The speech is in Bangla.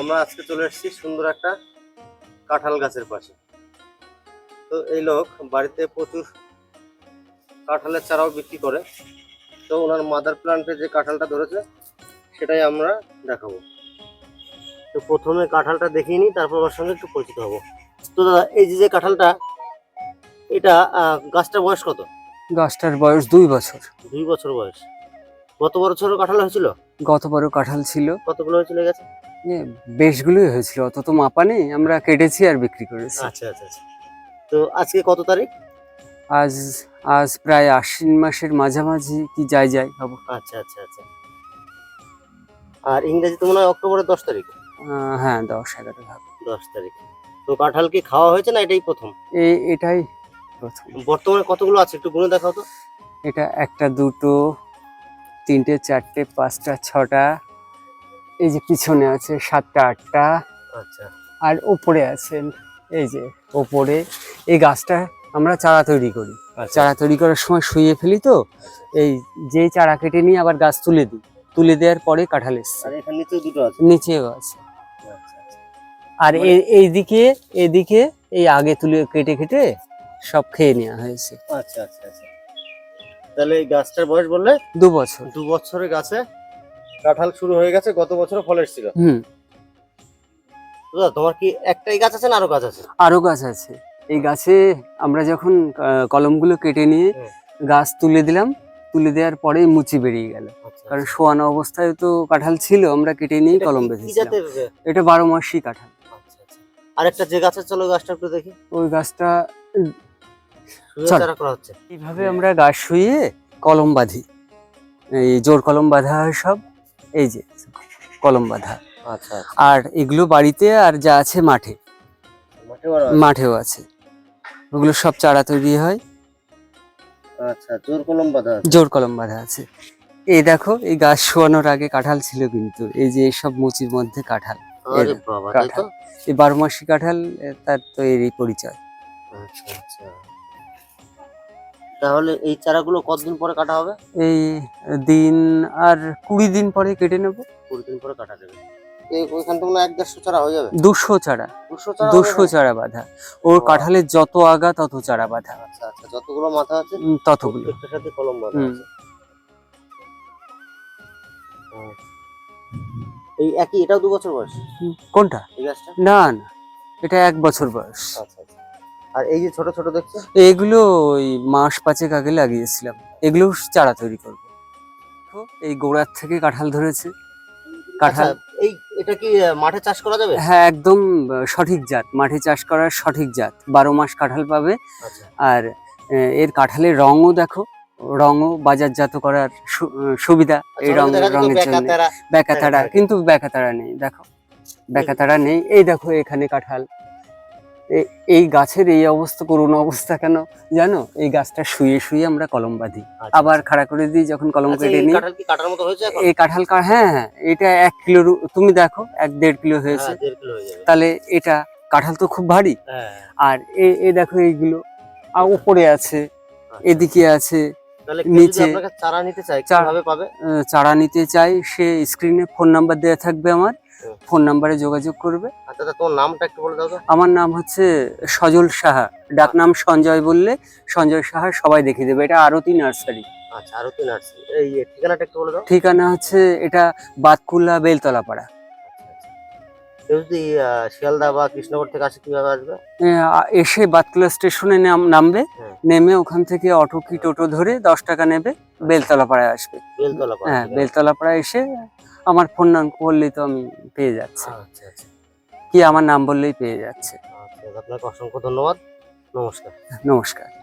আমরা আজকে চলে এসেছি সুন্দর একটা কাঁঠাল গাছের পাশে। তো এই লোক বাড়িতে প্রচুর কাঁঠালের চারাও বিক্রি করে। তো ওনার মাদার প্লান্টে যে কাঁঠালটা ধরেছে সেটাই আমরা দেখাবো। তো প্রথমে কাঁঠালটা দেখিয়ে নিই তারপর ওর সঙ্গে একটু পরিচিত হব। তো দাদা এই যে যে কাঁঠালটা এটা গাছটার বয়স কত? গাছটার বয়স দুই বছর। দুই বছর বয়স। গত বছরও কাঁঠাল হয়েছিল? গত বড় কাঁঠাল ছিল। কতগুলো হয়েছিল গাছে? এ, বেশগুলোই হয়েছিল অত তো মাপা নেই আমরা কেটেছি আর বিক্রি করেছি। আচ্ছা আচ্ছা আচ্ছা। তো আজকে কত তারিখ? আজ আজ প্রায় আশ্বিন মাসের মাঝামাঝি কি যাই যাই হব। আচ্ছা আচ্ছা আচ্ছা। আর ইংরেজি তো মনে হয় অক্টোবরের দশ তারিখ। আহ, হ্যাঁ দশ এগারো ভাব দশ তারিখ। তো কাঁঠাল কি খাওয়া হয়েছে না এটাই প্রথম? এই এটাই প্রথম। বর্তমানে কতগুলো আছে একটু গুনে দেখাও তো। এটা একটা দুটো তিনটে চারটে পাঁচটা ছটা এই যে পিছনে আছে সাতটা আটটা। আচ্ছা। আর ওপরে আছেন এই যে ওপরে এই গাছটা আমরা চারা তৈরি করি। আচ্ছা। চারা তৈরি করার সময় শুয়ে ফেলি তো এই যে চারা কেটে নিয়ে আবার গাছ তুলে দিই। তুলে দেওয়ার পরে কাঁঠাল এসছে। নিচেও আছে। আচ্ছা আচ্ছা। আর এই- এইদিকে এদিকে এই আগে তুলে কেটে কেটে সব খেয়ে নেওয়া হয়েছে। আচ্ছা আচ্ছা আচ্ছা। তাহলে এই গাছটার বয়স বললে? দু বছর। দু বছরের গাছে কাঁঠাল শুরু হয়ে গেছে গত বছর ফল এসেছিল হুম। তোমার কি একটাই গাছ আছে না আরও গাছ আছে? আরও গাছ আছে। এই গাছে আমরা যখন আহ, কলমগুলো কেটে নিয়ে হুম। গাছ তুলে দিলাম তুলে দেওয়ার পরেই মুচি বেরিয়ে গেল। আচ্ছা কারণ শোয়ানো অবস্থায় তো কাঁঠাল ছিল আমরা কেটে নিয়ে এটা কলম কি- কি বেঁধেছিলাম। জাতের যে- এটা বারো মাসি কাঁঠাল। আচ্ছা আচ্ছা। আরেকটা যে গাছের চলো গাছটা একটু দেখি। ওই গাছটা এইভাবে আমরা গাছ শুয়ে কলম বাঁধি। এই জোর কলম বাঁধা হয় সব এই যে কলম বাঁধা। আচ্ছা আর এগুলো বাড়িতে আর যা আছে মাঠে। মাঠেও আছে? ওগুলো সব চারা তৈরি হয়। আচ্ছা জোর কলম বাঁধা আছে। জোর কলম বাঁধা আছে। এই দেখো এই গাছ শোয়ানোর আগে কাঁঠাল ছিল কিন্তু এই যে এইসব মুচির মধ্যে কাঁঠাল। কাঁঠাল। এই বারো মাসি কাঁঠাল তার তো এরই পরিচয়। আচ্ছা আচ্ছা। তাহলে এই চারাগুলো কতদিন পরে কাটা হবে? এই দিন আর কুড়ি দিন পরে কেটে নেব। কুড়ি দিন পরে কাটা যাবে। এই ওইখান থেকে এক দেড়শো চারা হয়ে যাবে? দুশো চারা। দুশো চারা দুশো চারা বাঁধা। ওর কাঁঠালের যত আগা তত চারা বাঁধা। আচ্ছা আচ্ছা যতগুলো মাথা আছে ততগুলো। সাথে কলম বাঁধা আছে। আচ্ছা। এই একই এটাও দু বছর বয়স? হুম, কোনটা? এই গাছটা? না না এটা এক বছর বয়স। আচ্ছা আচ্ছা। আর এই যে ছোট ছোট দেখছ? এগুলো ওই মাস পাঁচেক আগে লাগিয়েছিলাম। এগুলো চারা তৈরি করব। এই গোড়ার থেকে কাঁঠাল ধরেছে। কাঁঠাল আচ্ছা, এই এটা কি মাঠে চাষ করা যাবে? হ্যাঁ একদম সঠিক জাত। মাঠে চাষ করার সঠিক জাত। বারো মাস কাঁঠাল পাবে। আচ্ছা। আর এর কাঁঠালের রঙও দেখো। রঙও বাজারজাত করার সুবিধা এই আচ্ছা, রং দেখা যেত রঙের বেকা জন্য। তেরা। বেকাতারা হ্যাঁ, কিন্তু বেকাতারা নেই দেখো। বেকাতারা নেই। এই দেখো এখানে কাঁঠাল। এই গাছের এই অবস্থা করুণ অবস্থা কেন জানো? এই গাছটা শুয়ে শুয়ে আমরা কলম বাঁধি। আচ্ছা, আবার খাড়া করে দিই যখন কলম আচ্ছা, কেটে নিই। হয়েছে এই কাঁঠাল হ্যাঁ হ্যাঁ এটা এক কিলোর তুমি দেখো এক দেড় কিলো হয়েছে। হ্যাঁ, হয়ে যাবে। তাহলে এটা কাঁঠাল তো খুব ভারী। হ্যাঁ। আর এ- এই দেখো এইগুলো আর উপরে আছে আচ্ছা। এদিকে আছে নিচে- চারা নিতে চায় চারা- নিতে চাই সে স্ক্রিনে ফোন নাম্বার দেওয়া থাকবে আমার। ফোন নাম্বারে যোগাযোগ করবে। আচ্ছা তোমার নামটা একটু বলে দাও তো। আমার নাম হচ্ছে সজল সাহা। ডাক নাম সঞ্জয় বললে সঞ্জয় সাহা সবাই দেখিয়ে দেবে। এটা আরতি নার্সারি। আচ্ছা আরও তিন নার্সারি। এই ঠিকানাটা একটু বলে দাও। ঠিকানা হচ্ছে এটা বাতকুল্লা বেলতলা পাড়া আচ্ছা। আচ্ছা যদি শিয়ালদা বা কৃষ্ণনগর থেকে আসে কীভাবে আসবে? এসে বাতকুল্লা স্টেশনে নাম- নামবে। নেমে ওখান থেকে অটো কি টোটো ধরে দশ টাকা নেবে। বেলতলা পাড়ায় আসবে। বেলতলা হ্যাঁ। বেলতলা পাড়ায় এসে আমার ফোন নাম বললেই তো আমি পেয়ে যাচ্ছি। আচ্ছা আচ্ছা। কি আমার নাম বললেই পেয়ে যাচ্ছে। আচ্ছা আপনাকে অসংখ্য ধন্যবাদ। নমস্কার। নমস্কার।